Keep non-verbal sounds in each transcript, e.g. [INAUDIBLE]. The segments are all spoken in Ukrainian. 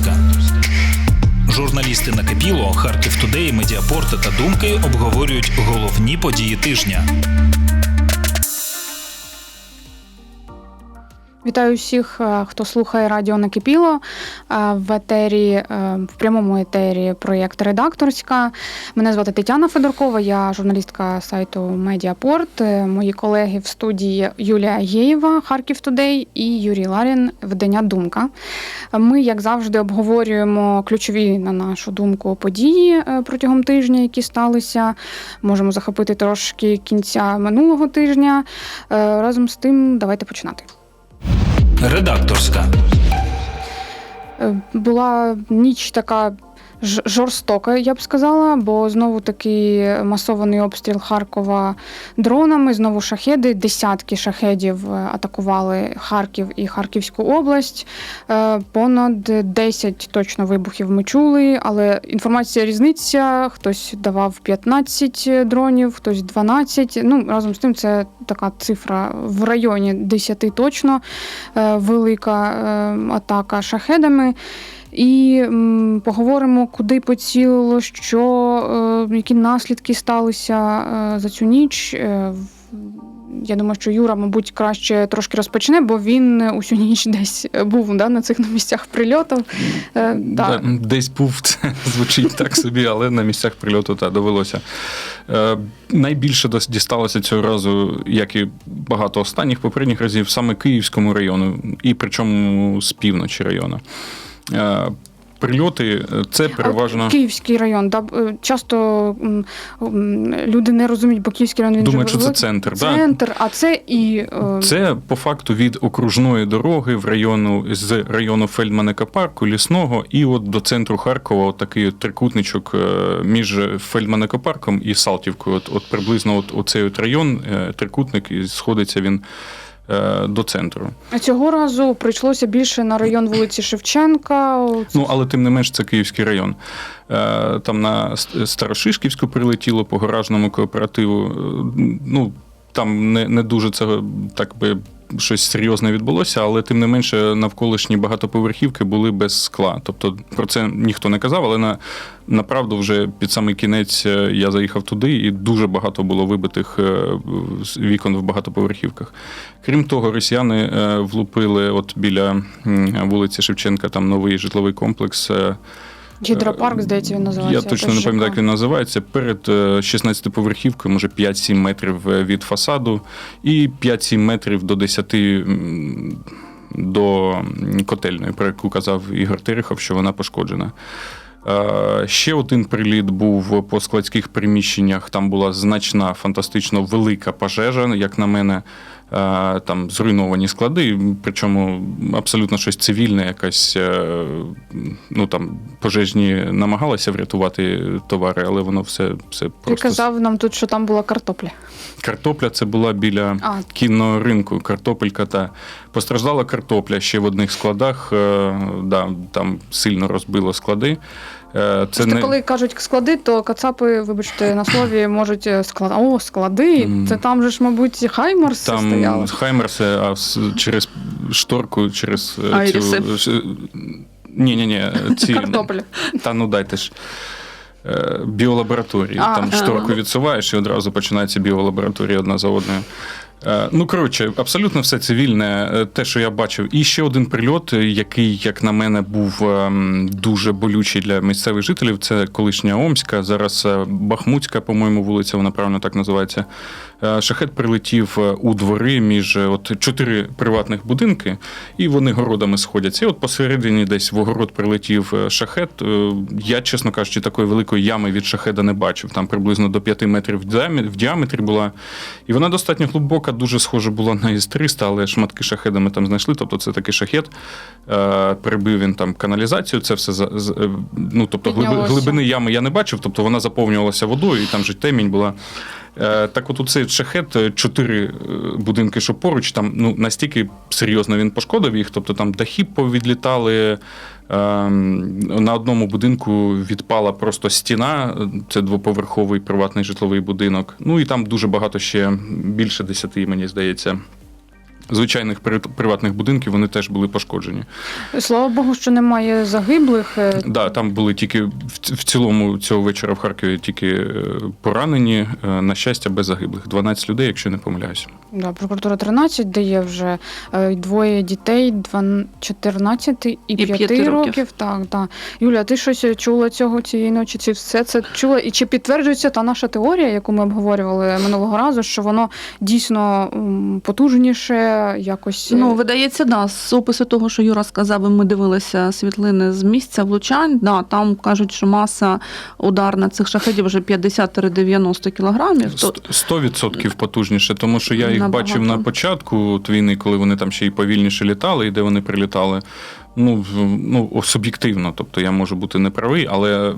Редакторська. Журналісти накипіло, Харків Тудей, медіапорти та Думки обговорюють головні події тижня. Вітаю всіх, е, хто слухає радіо Накипіло Е, в етері, е, в прямому етері проєкт Редакторська. Мене звати Тетяна Федоркова, я журналістка сайту Медіапорт. Мої колеги в студії Юлія Єєва, Харків Тудей і Юрій Ларін, видання Думка. Ми, як завжди, обговорюємо ключові, на нашу думку, події протягом тижня, які сталися. Можемо захопити трошки кінця минулого тижня. Разом з тим, давайте починати. Редакторська. Е, Була ніч така ж- жорстока, я б сказала, бо знову таки масований обстріл Харкова дронами, знову шахеди. Десятки шахедів е, атакували Харків і Харківську область. Е, Понад 10 точно вибухів ми чули, але інформація різниця. Хтось давав 15 дронів, хтось 12. Ну разом з тим, це така цифра в районі 10 точно е, велика атака шахедами. І м, поговоримо, куди поцілило, що, е, які наслідки сталися е, за цю ніч. Е, я думаю, що Юра, мабуть, краще трошки розпочне, бо він усю ніч десь був да, на цих [LAUGHS] місцях прильотів. Е, да. Десь був [LAUGHS] це звучить так собі, але на місцях прильоту та довелося. Е, найбільше дісталося цього разу, як і багато останніх попередніх разів, саме Київському району, і причому з півночі району. Е, прильоти е, це переважно. Київський район. Да, е, часто люди не розуміють, бо Київський район він Думають, же що це великий. центр. Да? А це і Це по факту від окружної дороги в району з району Фельдманека парку, лісного, і от до центру Харкова, от такий от трикутничок між Фельдманека парком і Салтівкою. От, от приблизно от, оцей от район, трикутник, і сходиться він до центру. А Цього разу прийшлося більше на район вулиці Шевченка. Ну, але тим не менш, це Київський район. Е, Там на Старошишківську прилетіло по гаражному кооперативу. Е, Ну, там не, не дуже це так би. Щось серйозне відбулося, але тим не менше навколишні багатоповерхівки були без скла. Тобто про це ніхто не казав, але на направду вже під самий кінець е, я заїхав туди, і дуже багато було вибитих е, вікон в багатоповерхівках. Крім того, росіяни е, влупили от біля вулиці Шевченка, там новий житловий комплекс. Е, Гідропарк, здається, він називається. Я точно не пам'ятаю, як він називається. Перед е, 16-поверхівкою, може 5-7 метрів е, від фасаду, і 5-7 метрів до 10 до котельної, про яку казав Ігор Терехов, що вона пошкоджена. Е, Ще один приліт був по складських приміщеннях. Там була значна, фантастично велика пожежа, як на мене. Е, Там зруйновані склади, причому абсолютно щось цивільне, якась е, ну там пожежні намагалися врятувати товари, але воно все, все Ти казав нам тут, що там була картопля. картопля. Це була біля А, кінного ринку. Картопелька та постраждала картопля ще в одних складах. е, Да, там сильно розбило склади. Е, Це Просто коли кажуть склади, то кацапи, вибачте, на слові можуть склад. О, склади. Це там же ж, мабуть, Хаймарс Там стояли. Хаймерси, а через шторку, через е, Айріси. цю. Ні, ні, ні, ці Картопля. Та ну дайте ж. е, Біолабораторії. А, Там а. шторку відсуваєш і одразу починається біолабораторія одна за одною. Е, Ну, коротше, абсолютно все цивільне, е, те, що я бачив. І ще один прильот, е, який, як на мене, був ем, дуже болючий для місцевих жителів. Це колишня Омська, зараз Бахмутська, по-моєму, вулиця, вона правильно так називається. Шахет прилетів у двори між от чотири приватних будинки, і вони городами сходяться. І от посередині десь в огород прилетів шахет. Я, чесно кажучи, такої великої ями від шахеда не бачив. Там приблизно до 5 метрів в діаметрі була. І вона достатньо глибока, дуже схожа була на Іс-300, але шматки шахеда ми там знайшли. Тобто це такий шахет. Е, Перебив він там каналізацію, це все за- з- е, ну, тобто глиби- глибини ями я не бачив, тобто вона заповнювалася водою, і там же темінь була. Е, Так от у цей шахет, е, чотири е, будинки, що поруч, там ну, настільки серйозно він пошкодив їх, тобто там дахи повідлітали. Ем, На одному будинку відпала просто стіна, це двоповерховий приватний житловий будинок. Ну і там дуже багато ще більше десяти, мені здається, звичайних при- приватних будинків вони теж були пошкоджені. Слава Богу, що немає загиблих. Е, Да, там були тільки в, цілому цього вечора в Харкові тільки е, поранені. е, На щастя, без загиблих. 12 людей, якщо не помиляюся. Да, прокуратура 13 дає вже двоє дітей, два- 14 і 5 п'яти років. років. Так, так. Юля, ти щось чула цього цієї ночі? Чи все це чула? І чи підтверджується та наша теорія, яку ми обговорювали минулого разу, що воно дійсно м, якось е, Ну, видається, да, з опису того, що Юра сказав, і ми дивилися світлини з місця влучань. Да, там кажуть, що маса ударна цих шахедів вже 50-90 кілограмів. То, Сто відсотків потужніше, тому що я їх Набагато. бачив на початку от війни, коли вони там ще й повільніше літали, і де вони прилітали. Ну, ну суб'єктивно, тобто я можу бути неправий, але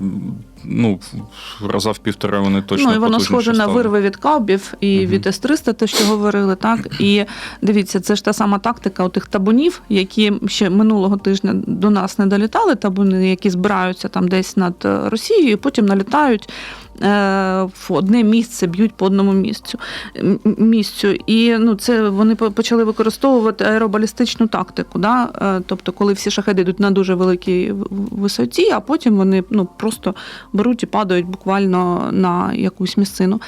ну, раза в півтора вони точно ну, і воно схоже на вирви від кабів і Мгм. від С-300, те, що говорили, так. І дивіться, це ж та сама тактика у тих табунів, які ще минулого тижня до нас не долітали, табуни, які збираються там десь над е, Росією, і потім налітають. Е, В одне місце б'ють по одному місцю місцю. І ну, це вони почали використовувати аеробалістичну тактику. Да? Е, Тобто, коли всі шахеди йдуть на дуже великій висоті, а потім вони ну, просто беруть і падають буквально на якусь місцину.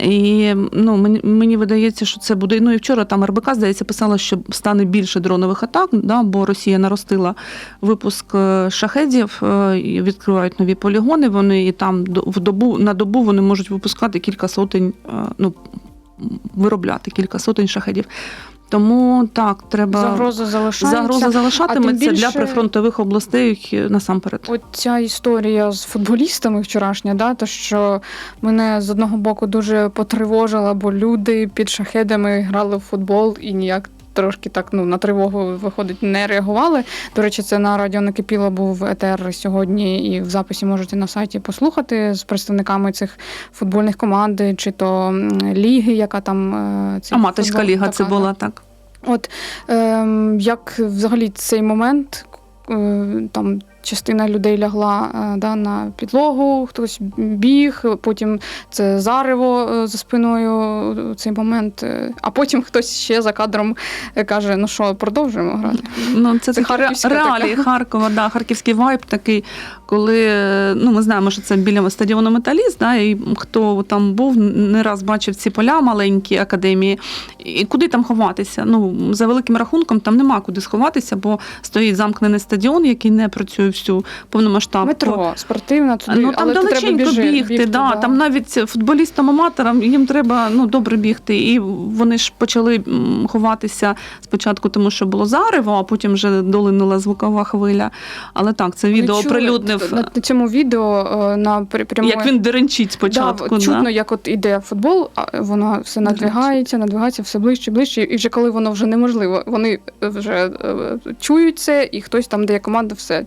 І ну, мені, мені видається, що це буде. Ну і вчора там РБК, здається, писала, що стане більше дронових атак, да, бо Росія наростила випуск е, шахедів, відкривають нові полігони. Вони і там в добу на добу вони можуть випускати кілька сотень, е, ну виробляти кілька сотень шахедів. Тому так, треба загроза залишається. загроза залишатиметься тим для прифронтових областей е, насамперед. От ця історія з футболістами вчорашня, да, то що мене з одного боку дуже потривожила, бо люди під шахедами грали в футбол і ніяк. Трошки так ну на тривогу виходить, не реагували. До речі, це на радіо накипіло був етер сьогодні, і в записі можете на сайті послухати з представниками цих футбольних команд, чи то ліги, яка там е, цей Аматорська футбол ліга така, це була так. От ем, як взагалі цей момент, е, там частина людей лягла е, да, на підлогу, хтось біг, потім це зарево е, за спиною е, цей момент, а потім хтось ще за кадром каже: ну що, продовжуємо грати. Ну, це, Це такі реалії така. Харкова, да, харківський вайб такий, коли ну, ми знаємо, що це біля стадіону Металіст, да, і хто там був, не раз бачив ці поля маленькі академії. І куди там ховатися? Ну, за великим рахунком, там нема куди сховатися, бо стоїть замкнений стадіон, який не працює всю повномасштабку. Метро, спортивна туди, Ну там але то треба далеченько біжи- бігти, да. там навіть футболістам-аматорам їм треба ну, добре бігти. І вони ж почали ховатися спочатку, тому що було зарево, а потім вже долинула звукова хвиля. Але так, це відео чули оприлюднив, на, на цьому відео е, на прямої... як він деренчить спочатку. Да, чутно, да. як от іде футбол, а воно все надвигається, надвигається все ближче, ближче, і вже коли воно вже неможливо, вони вже е, чують це, і хтось там, де є команда, все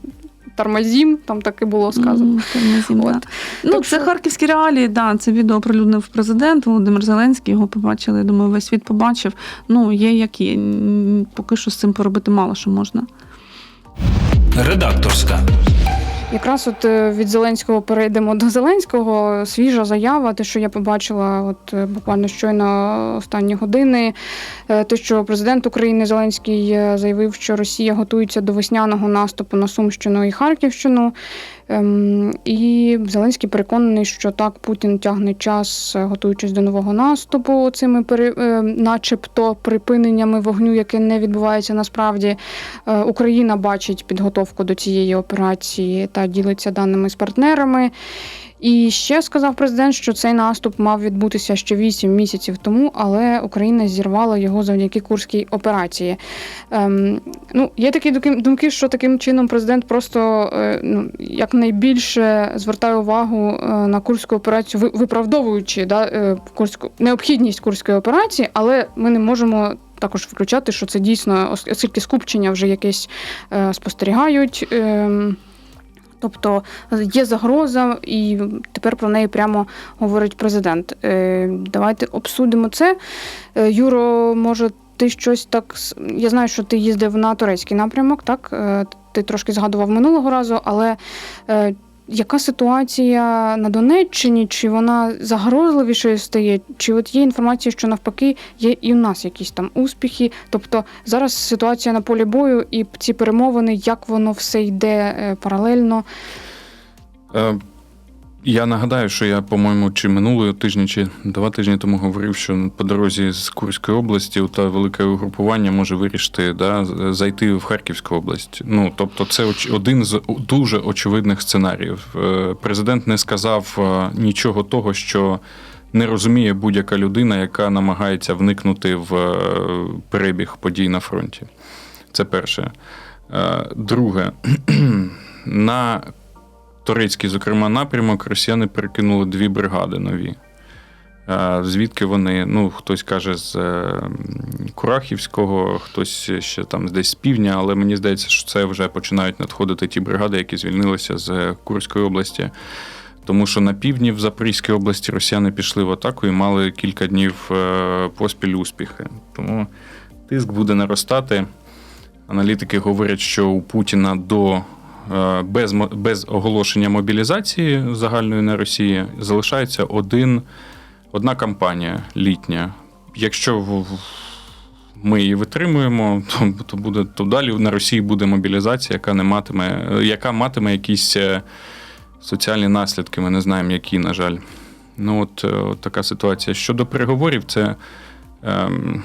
тормозім, там так і було сказано. Тормозім, От. да. Ну, Так це що- харківські реалії, да, це відео оприлюднив президент Володимир Зеленський, його побачили, я думаю, весь світ побачив. Ну, є як є. Поки що з цим поробити мало що можна. Редакторська. Якраз от е, від Зеленського перейдемо до Зеленського. Свіжа заява, те, що я побачила, от е, буквально щойно останні години. Е, Те, що президент України Зеленський заявив, що Росія готується до весняного наступу на Сумщину і Харківщину. Ем, І Зеленський переконаний, що так Путін тягне час, е, готуючись до нового наступу, цими е, начебто припиненнями вогню, яке не відбувається насправді. Е, Україна бачить підготовку до цієї операції та ділиться даними з партнерами. І ще сказав президент, що цей наступ мав відбутися ще 8 місяців тому, але Україна зірвала його завдяки курській операції. Ем, ну, є такі думки, що таким чином президент просто е, ну, якнайбільше звертає увагу е, на курську операцію, виправдовуючи да, е, курську необхідність курської операції, але ми не можемо. Також включати, що це дійсно, ос- оскільки скупчення вже якесь е, спостерігають. Ем, Тобто є загроза, і тепер про неї прямо говорить президент. Е, Давайте обсудимо це. Е, Юро, може, ти щось так. Я знаю, що ти їздив на турецький напрямок, так? Е, Ти трошки згадував минулого разу, але яка ситуація на Донеччині? Чи вона загрозливішою стає? Чи от є інформація, що навпаки є і у нас якісь там успіхи? Тобто зараз ситуація на полі бою і ці перемовини, як воно все йде е, паралельно? Я нагадаю, що я, по-моєму, чи минулого тижня, чи два тижні тому говорив, що по дорозі з Курської області та велике угрупування може вирішити да, зайти в Харківську область. Ну тобто, це один з дуже очевидних сценаріїв. Е, Президент не сказав е, нічого того, що не розуміє будь-яка людина, яка намагається вникнути в е, перебіг подій на фронті. Це перше. Друге, [CLEARS THROAT] на турецький, зокрема, напрямок росіяни перекинули дві бригади нові. Е, Звідки вони? Ну, хтось каже з е, Курахівського, хтось ще там десь з півдня, але мені здається, що це вже починають надходити ті бригади, які звільнилися з Курської області. Тому що на півдні в Запорізькій області росіяни пішли в атаку і мали кілька днів е, поспіль успіхи. Тому тиск буде наростати. Аналітики говорять, що у Путіна до без, без оголошення мобілізації загальної на Росії залишається один, одна кампанія літня. Якщо ми її витримуємо, то, то буде то далі на Росії буде мобілізація, яка не матиме, яка матиме якісь е, соціальні наслідки. Ми не знаємо, які, на жаль. Ну, от, е, от така ситуація. Щодо переговорів, це. Ем,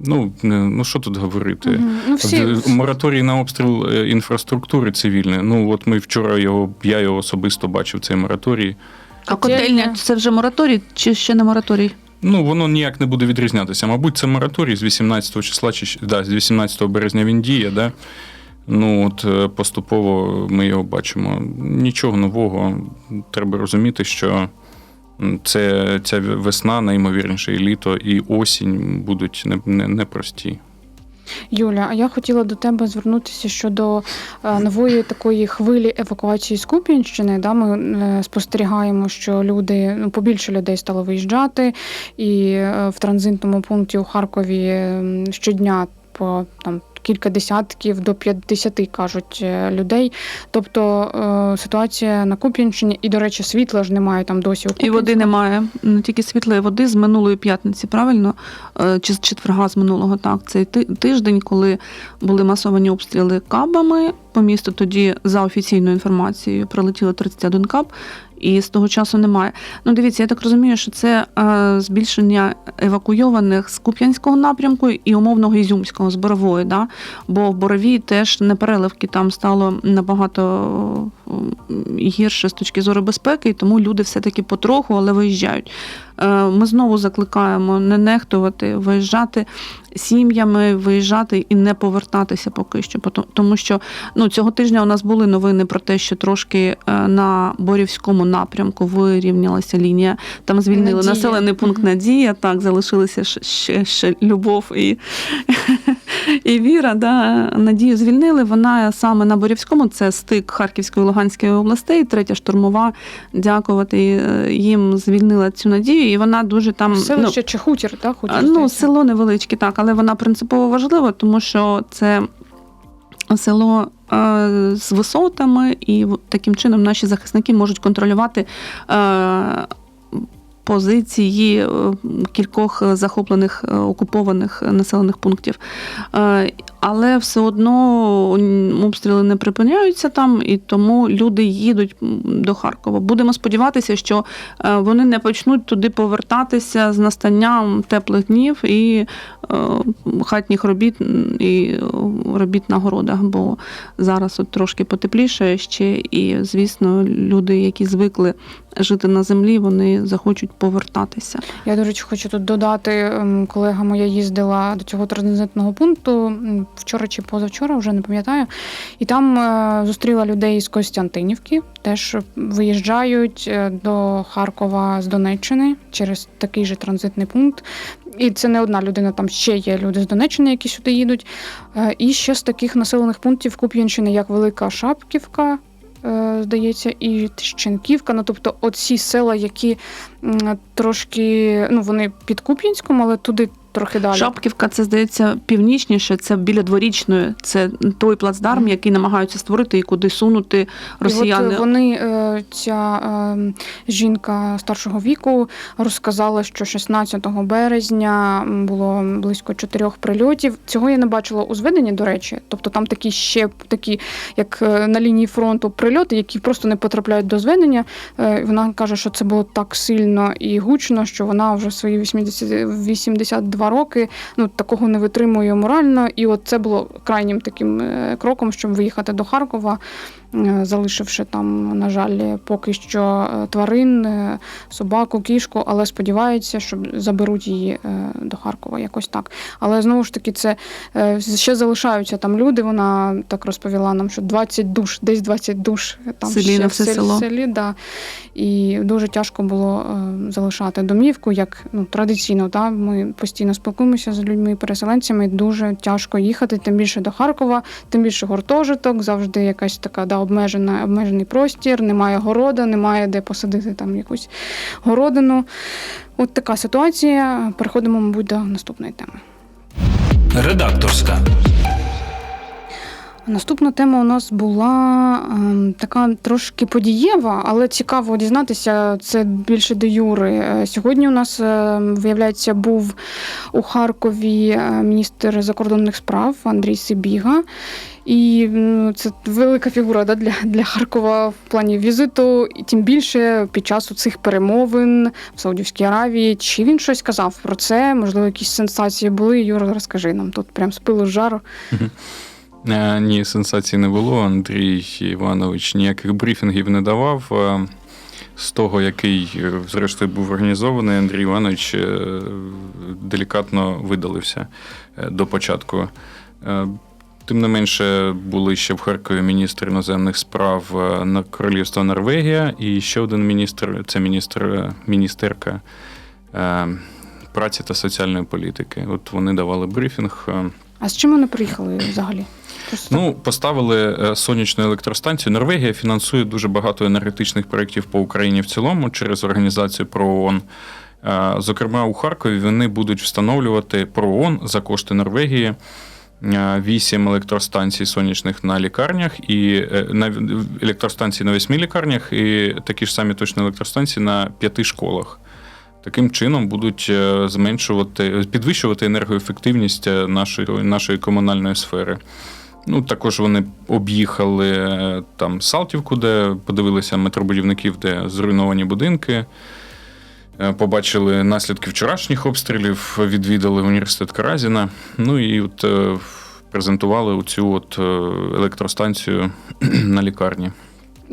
ну, ну, що тут говорити? Мгм. Ну, всі, Мораторій на обстріл е, інфраструктури цивільної. Ну, от ми вчора його, я його особисто бачив, цей мораторій. А Котельня. це вже мораторій чи ще не мораторій? Ну, воно ніяк не буде відрізнятися. Мабуть, це мораторій з 18 числа, чи да, з 18 березня він діє, да? Ну, от е, поступово ми його бачимо. Нічого нового. Треба розуміти, що це, ця весна, найімовірніше, і літо, і осінь будуть не- не- непрості. Юля, а я хотіла до тебе звернутися щодо е, нової такої хвилі евакуації з Куп'янщини. Да, ми е, спостерігаємо, що люди ну побільше людей стало виїжджати, і е, в транзитному пункті у Харкові щодня по там. Кілька десятків до 50, кажуть е, людей. Тобто е, ситуація на Куп'янщині, і, до речі, світла ж немає там досі. У І води немає. Не тільки світлої води з минулої п'ятниці, правильно? Е, Чи з четверга з минулого, так. Цей тиждень, коли були масовані обстріли кабами по місту, тоді за офіційною інформацією прилетіло 31 каб, і з того часу немає. Ну, дивіться, я так розумію, що це е, збільшення евакуйованих з Куп'янського напрямку і умовного Ізюмського з Борової, да? бо в Боровій теж непереливки там стало набагато гірше з точки зору безпеки, і тому люди все-таки потроху, але виїжджають. Е, Ми знову закликаємо не нехтувати, виїжджати сім'ями, виїжджати і не повертатися поки що. Тому що ну, цього тижня у нас були новини про те, що трошки е, на Борівському напрямку вирівнялася лінія. Там звільнили Надія. населений пункт Надія. Так, залишилися ще, ще любов і, і віра. Да. Надію звільнили. Вона саме на Борівському, це стик Харківської і Луганської областей, третя штурмова. Дякувати е, їм звільнила цю надію, і вона дуже там селище чи хутір, так? Хутір, Ну, село невеличке, так, але вона принципово важлива, тому що це село е, з висотами, і таким чином наші захисники можуть контролювати. Е, Позиції е, кількох захоплених е, окупованих населених пунктів. Е, Але все одно обстріли не припиняються там, і тому люди їдуть до Харкова. Будемо сподіватися, що е, вони не почнуть туди повертатися з настанням теплих днів і е, хатніх робіт і е, робіт на городах, бо зараз от трошки потепліше ще, і звісно, люди, які звикли жити на землі, вони захочуть повертатися. Я, до речі, хочу тут додати, ем, колега моя їздила до цього транзитного пункту вчора чи позавчора, вже не пам'ятаю. І там е, зустріла людей з Костянтинівки, теж виїжджають е, до Харкова з Донеччини через такий же транзитний пункт. І це не одна людина, там ще є люди з Донеччини, які сюди їдуть. Е, І ще з таких населених пунктів Куп'янщини, як Велика Шапківка. Е, Здається, і Тищенківка. Ну, тобто, оці села, які трошки, ну вони під Куп'янськом, але туди трохи далі. Шапківка, це здається північніше, це біля дворічної. Це той плацдарм, який намагаються створити і куди сунути І от вони, е, ця е, жінка старшого віку розказала, що 16 березня було близько чотирьох прильотів. Цього я не бачила у зведенні, до речі. Тобто там такі ще такі, як е, на лінії фронту, прильоти, які просто не потрапляють до зведення. Е, Вона каже, що це було так сильно і гучно, що вона вже свої 80, 82 роки ну такого не витримую морально. І от це було крайнім таким е, кроком, щоб виїхати до Харкова, залишивши там, на жаль, поки що е, тварин, е, собаку, кішку, але сподіваються, що заберуть її е, до Харкова, якось так. Але знову ж таки, це е, ще залишаються там люди. Вона так розповіла нам, що 20 душ, десь 20 душ там Селі ще на в все селі- село. селі, да. І дуже тяжко було е, залишати домівку, як ну, традиційно. Да? Ми постійно спілкуємося з людьми-переселенцями. Дуже тяжко їхати, тим більше до Харкова, тим більше гуртожиток, завжди якась така да, обмежена, обмежений простір, немає города, немає де посадити там якусь городину. От така ситуація. Переходимо, мабуть, до наступної теми. Редакторська. Наступна тема у нас була ем, така трошки подієва, але цікаво дізнатися. Це більше до Юри. Е, Сьогодні у нас е, виявляється був у Харкові е, міністр закордонних справ Андрій Сибіга. І це велика фігура да, для, для Харкова в плані візиту, і тим більше під час цих перемовин в Саудівській Аравії. Чи він щось казав про це? Можливо, якісь сенсації були. Юра, розкажи нам тут прям з пилу з жару. [LAUGHS] Е, Ні, сенсацій не було. Андрій Іванович ніяких брифінгів не давав. Е, З того, який, е, зрештою, був організований, Андрій Іванович делікатно видалився до початку. Тим не менше, були ще в Харкові міністр іноземних справ на Королівства Норвегія і ще один міністр це міністр, міністерка праці та соціальної політики. От вони давали брифінг. А з чим вони приїхали взагалі? Ну, поставили е, сонячну електростанцію. Норвегія фінансує дуже багато енергетичних проєктів по Україні в цілому через організацію ПРООН. Е, Зокрема, у Харкові вони будуть встановлювати ПРООН за кошти Норвегії. е, Вісім електростанцій сонячних на лікарнях і на електростанції на восьми лікарнях, і такі ж самі точно електростанції на п'яти школах. Таким чином будуть зменшувати, підвищувати енергоефективність нашої, нашої комунальної сфери. Ну, також вони об'їхали е, там Салтівку, де подивилися метробудівників, де зруйновані будинки. Е, Побачили наслідки вчорашніх обстрілів, відвідали університет Каразіна. Ну і от е, презентували цю от електростанцію [CLEARS THROAT] на лікарні.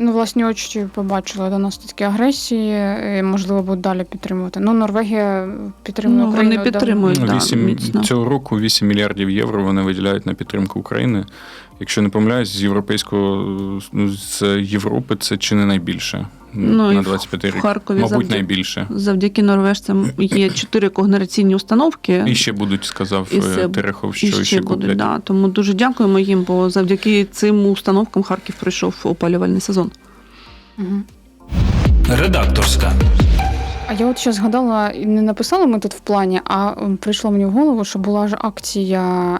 Ну, власні очі побачили до нас такі агресії, і, можливо, будуть далі підтримувати. Ну, Норвегія підтримує Ну, Україну. вони підтримують. Ну, да, 8, да. цього року 8 мільярдів євро вони виділяють на підтримку України. Якщо не помиляюсь, з європейського ну, з Європи це чи не найбільше Ну, на в- 25 в. Харкові Мабуть, завжди- найбільше. Завдяки норвежцям є [COUGHS] чотири когнераційні установки. І ще будуть, сказав І е, все- Терехов, що І ще, ще будуть, куплять. да. Тому дуже дякуємо їм, бо завдяки цим установкам Харків пройшов опалювальний сезон. Угу. Редакторська. А я от ще згадала, і не написала ми тут в плані, а прийшло мені в голову, що була ж акція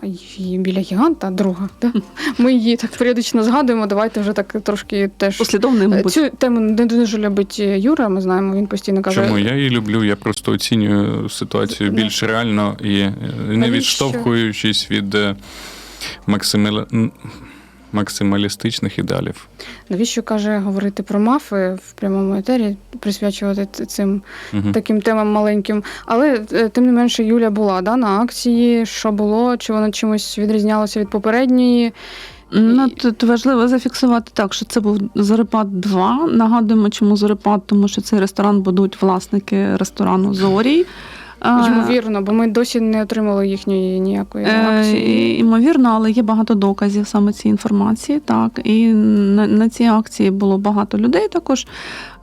біля гіганта, друга. Да? Ми її так періодично згадуємо. Давайте вже так трошки теж. Послідовний, Е. Цю тему не дуже любить Юра, ми знаємо, він постійно каже. Чому я її люблю? Я просто оцінюю ситуацію більш реально і е, не відштовхуючись від е, максимали... м, максималістичних ідеалів. Навіщо каже говорити про мафи в прямому етері, присвячувати цим Мгм. таким темам маленьким. Але е, тим не менше Юля була да, на акції. Що було? Чи вона чимось відрізнялася від попередньої? Ну, тут важливо зафіксувати так, що це був Зорепад 2. Нагадуємо, чому Зорепад, тому що цей ресторан будують власники ресторану Зорій. Ймовірно, бо ми досі не отримали їхньої ніякої Е, акції. Ймовірно, але є багато доказів саме цієї інформації. Так, і на, на цій акції було багато людей також.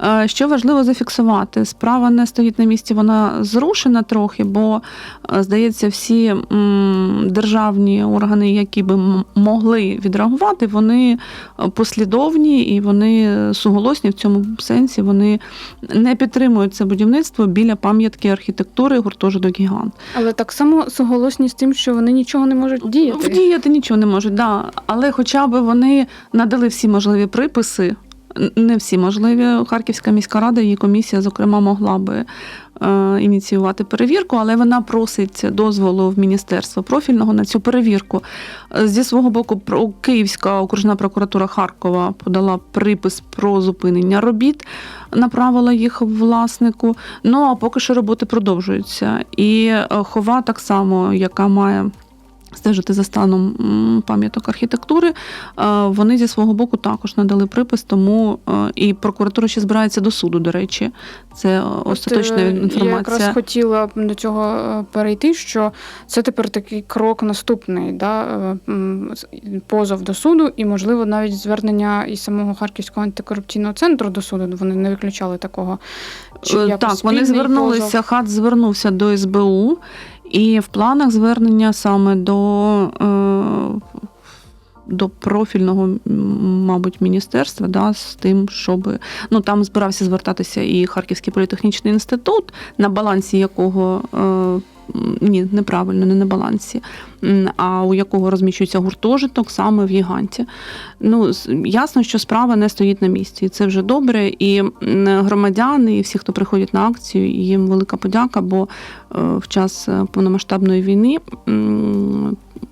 Е, Що важливо зафіксувати, справа не стоїть на місці, вона зрушена трохи, бо е, здається, всі державні органи, які би могли відреагувати, вони послідовні і вони суголосні в цьому сенсі. Вони не підтримують це будівництво біля пам'ятки архітектури гуртожиток гігант. Але так само суголосні з тим, що вони нічого не можуть діяти. Вдіяти нічого не можуть, да. але хоча б вони надали всі можливі приписи. Не всі можливі. Харківська міська рада, її комісія, зокрема, могла би ініціювати перевірку, але вона просить дозволу в міністерство профільного на цю перевірку. Е, Зі свого боку, Київська окружна прокуратура Харкова подала припис про зупинення робіт, направила їх власнику. Ну а поки що роботи продовжуються. І е, хова так само, яка має. Стежити за станом пам'яток архітектури, е, вони зі свого боку також надали припис, тому е, і прокуратура ще збирається до суду. До речі, це е, остаточна От, е, Я якраз хотіла до цього перейти, що це тепер такий крок наступний, да? позов до суду, і, можливо, навіть звернення і самого Харківського антикорупційного центру до суду. Вони не виключали такого. Чи Так, вони звернулися, позов? хат звернувся до СБУ, і в планах звернення саме до, е, до профільного, мабуть, міністерства, да, з тим, щоб ну там збирався звертатися і Харківський політехнічний інститут, на балансі якого. Ні, неправильно, не на балансі, а у якого розміщується гуртожиток саме в Гіганті. Ну, ясно, що справа не стоїть на місці, і це вже добре. І громадяни, і всі, хто приходять на акцію, їм велика подяка, бо е, в час е, повномасштабної війни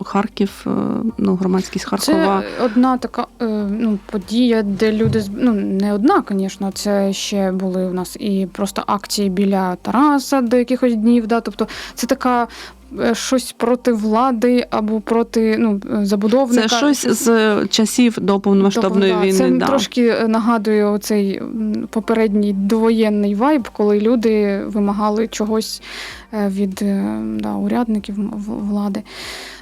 Харків, е, ну, громадськість Харкова. Це одна така е, ну, подія, де люди ну не одна, звісно, це ще були у нас і просто акції біля Тараса до якихось днів. Да? Тобто це така е, щось проти влади або проти ну, забудовника. Це щось з часів до повномасштабної да, війни. Це да. трошки нагадує цей попередній довоєнний вайб, коли люди вимагали чогось від да, урядників влади.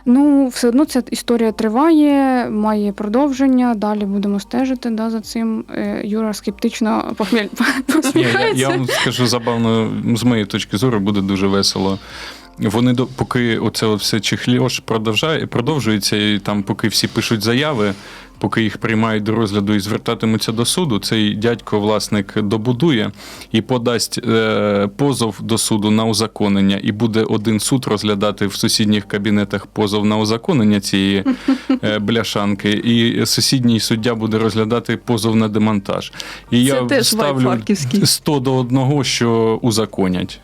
Ну, все одно ця історія триває, має продовження. Далі будемо стежити да, за цим. Е, Юра скептично похміль [LAUGHS] я, я вам скажу забавно, з моєї точки зору, буде дуже весело. Вони до поки оце все чихльош продовжає, продовжується, і там, поки всі пишуть заяви, поки їх приймають до розгляду і звертатимуться до суду, цей дядько, власник, добудує і подасть е, позов до суду на узаконення, і буде один суд розглядати в сусідніх кабінетах позов на узаконення цієї е, [LAUGHS] бляшанки, і сусідній суддя буде розглядати позов на демонтаж. І Це я теж ставлю 100 до одного, що узаконять.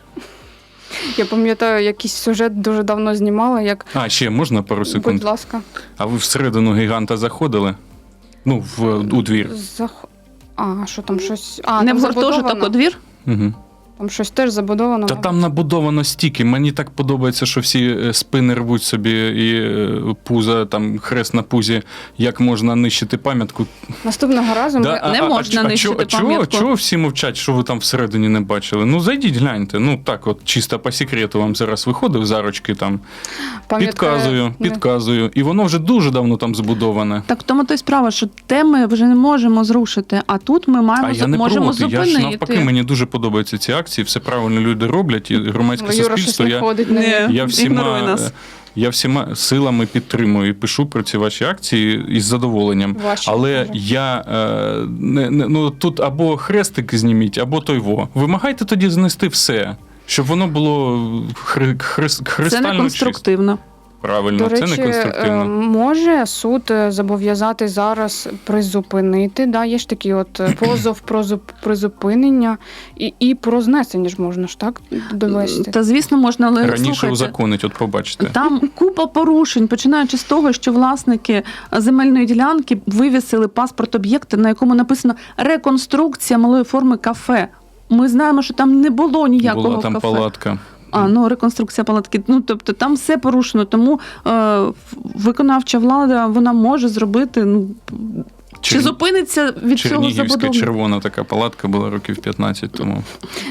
Я пам'ятаю, якийсь сюжет дуже давно знімала, як А, ще можна пару секунд? будь ласка, А ви всередину гіганта заходили? Ну, в, у двір. зах... А, що там щось. А, Не там в гуртожиток, забудовано. а двір. Угу. Там щось теж забудовано. Та там набудовано стільки. Мені так подобається, що всі е, спини рвуть собі і е, пуза, там хрест на пузі, як можна нищити пам'ятку. Наступного разу ми Да, Не можна нищити чого, пам'ятку. чого всі мовчать, що ви там всередині не бачили? Ну зайдіть, гляньте. Ну так, от чисто по секрету вам зараз виходив зарочки там. пам'ятка Підказую, не- підказую. І воно вже дуже давно там збудоване. Так тому то й справа, що те ми вже не можемо зрушити, а тут ми маємо А я не можемо проти. Я ж навпаки, мені дуже подобаються ці акції. Все правильно люди роблять, і громадське Юра суспільство. Я, ходить. Не. я всіма. нас. е, Я всіма силами підтримую і пишу про ці ваші акції із задоволенням. Ваші, Але дуже. я е, не, не ну тут або хрестик зніміть, або той во. Вимагайте тоді знести все, щоб воно було хри, хрис, Це христально не чисто. Правильно, До це речі, не конструктивно. е, може суд е, зобов'язати зараз призупинити. Да, є ж такий от е, позов про призупинення і, і про знесення ж можна ж так довести. Та звісно, можна, але Раніше слухайте, узаконить, от побачите. Там купа порушень, починаючи з того, що власники земельної ділянки вивісили паспорт об'єкта, на якому написано реконструкція малої форми кафе. Ми знаємо, що там не було ніякого Була там кафе. палатка. А, ну реконструкція палатки. Ну тобто там все порушено. Тому е, виконавча влада вона може зробити. Ну чи зупиниться від цього Чернігівська забудовника? червона така палатка була років 15 тому.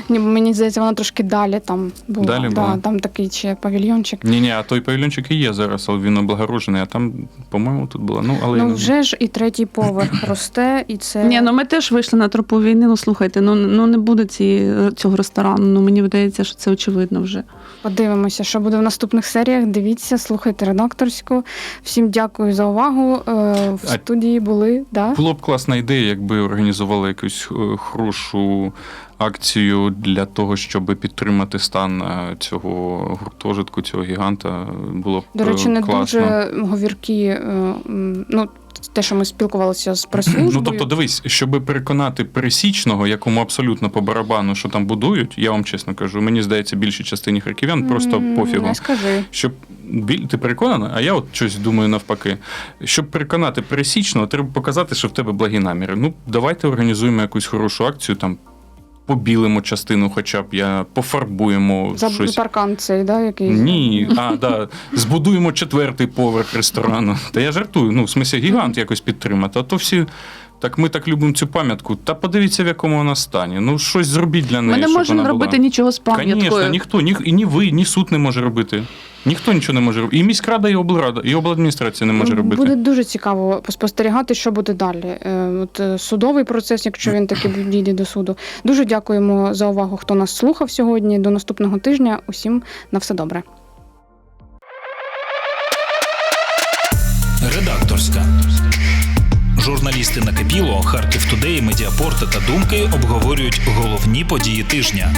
Ні, мені здається, вона трошки далі там була. Далі да, була? Там такий ще павільйончик. Ні, ні, а той павільончик і є зараз, але він облагорожений, а там, по-моєму, тут була. Ну, але я Ну не- вже ж і третій поверх [LAUGHS] росте, і це Ні, ну ми теж вийшли на тропу війни. Ну слухайте, ну ну не буде ці, цього ресторану. Ну мені видається, що це очевидно вже. подивимося, що буде в наступних серіях. Дивіться, слухайте редакторську. Всім дякую за увагу. Е, В А- студії були да. Да? Було б класна ідея, якби організували якусь е, хорошу акцію для того, щоб підтримати стан е, цього гуртожитку, цього гіганта. Було б До речі, е, не класно. дуже говіркі. Ну, те, що ми спілкувалися з прес-службою. Ну тобто, дивись, щоб переконати пересічного, якому абсолютно по барабану, що там будують, я вам чесно кажу, мені здається, більшій частині харків'ян просто пофігу. Не скажи. Щоб біль- ти переконана, а я от щось думаю навпаки. Щоб переконати пересічного, треба показати, що в тебе благі наміри. Ну, давайте організуємо якусь хорошу акцію, там побілимо частину, хоча б я пофарбуємо За щось. паркан цей, да, який. Ні, а, да. Збудуємо четвертий поверх ресторану. Та я жартую. Ну, в смислі, гігант якось підтримати. А то всі. Так ми так любимо цю пам'ятку. Та подивіться, в якому вона стані. Ну, щось зробіть для неї. Ми не щоб можемо вона робити була. нічого з пам'яткою. Звісно, ніхто, ні, і ні ви, ні суд не може робити. Ніхто нічого не може робити. І міськрада, і облрада, і обладміністрація не може робити. Буде дуже цікаво поспостерігати, що буде далі. Е, От е, судовий процес, якщо він таки [CLEARS THROAT] дійде до суду. Дуже дякуємо за увагу, хто нас слухав сьогодні. До наступного тижня. Усім на все добре. Редакторська. Журналісти накипіло, Харків Тудей, Медіапорт та Думки обговорюють головні події тижня.